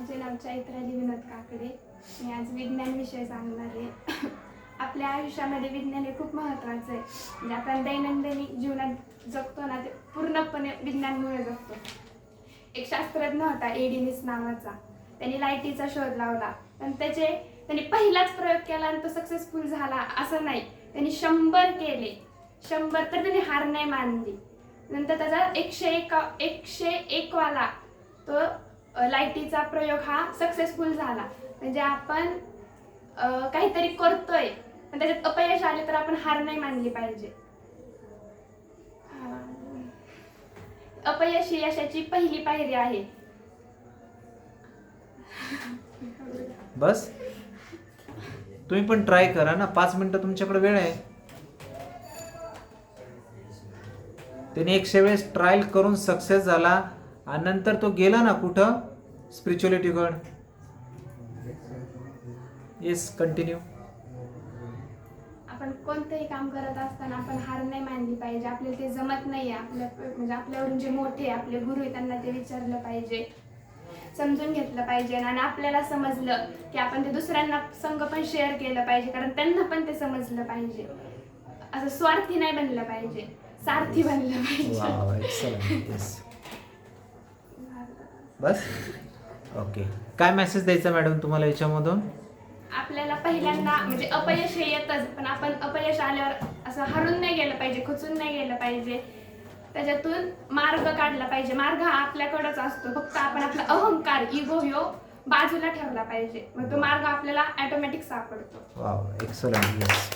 माझे नाव चैत्राली विनोद काकडे. मी आज विज्ञान विषय सांगणार आहे. आपल्या आयुष्यामध्ये विज्ञान हे खूप महत्त्वाचं आहे. म्हणजे आपण दैनंदिन जीवनात जगतो ना ते पूर्णपणे विज्ञानमुळे जगतो. एक शास्त्रज्ञ होता एडिनिस नावाचा. त्यांनी लाईटीचा शोध लावला. पण त्याचे त्यांनी पहिलाच प्रयोग केला आणि तो सक्सेसफुल झाला असं नाही. त्यांनी शंभर केले. शंभर तर त्यांनी हार नाही मानली. नंतर त्याचा एकशे एक एकशे एक वाला तो लाईटीचा प्रयोग हा सक्सेसफुल झाला. म्हणजे आपण काहीतरी करतोय पण त्याच्यात अपयश आले तर आपण हार नाही मानली पाहिजे. अपयश ही यशाची पहिली पायरी आहे. बस. तुम्ही पण ट्राय करा ना. पाच मिनिटं तुमच्याकडे वेळ आहे. त्याने एकशे वेळेस ट्रायल करून सक्सेस झाला. आणि नंतर तो गेला ना कुठं? स्पिरिच्युअलिटीकड येस कंटिन्यू आपण कोणतंही काम करत असताना आपण हार नाही मानली पाहिजे. आपल्याला ते जमत नाही आपल्या म्हणजे आपल्यावरून जे मोठे आपले गुरु आहे त्यांना ते विचारलं पाहिजे. समजून घेतलं पाहिजे. आणि आपल्याला समजलं की आपण ते दुसऱ्यांना संघ पण शेअर केलं पाहिजे. कारण त्यांना पण ते समजलं पाहिजे. असं स्वार्थी नाही बनलं पाहिजे. सारथी बनलं पाहिजे. बस. ओके. काय मेसेज द्यायचा मॅडम तुम्हाला याच्यामधून? आपल्याला पहिल्यांदा म्हणजे अपयश हे येतच पण आपण अपयश आल्यावर असं हरून नाही गेलं पाहिजे खचून नाही गेलं पाहिजे. त्याच्यातून मार्ग काढला पाहिजे. मार्ग हा आपल्याकडेच असतो. फक्त आपण आपला अहंकार इगो ह्यो बाजूला ठेवला पाहिजे. मग तो मार्ग आपल्याला ऑटोमॅटिक सापडतो. वा एक्सलंट येस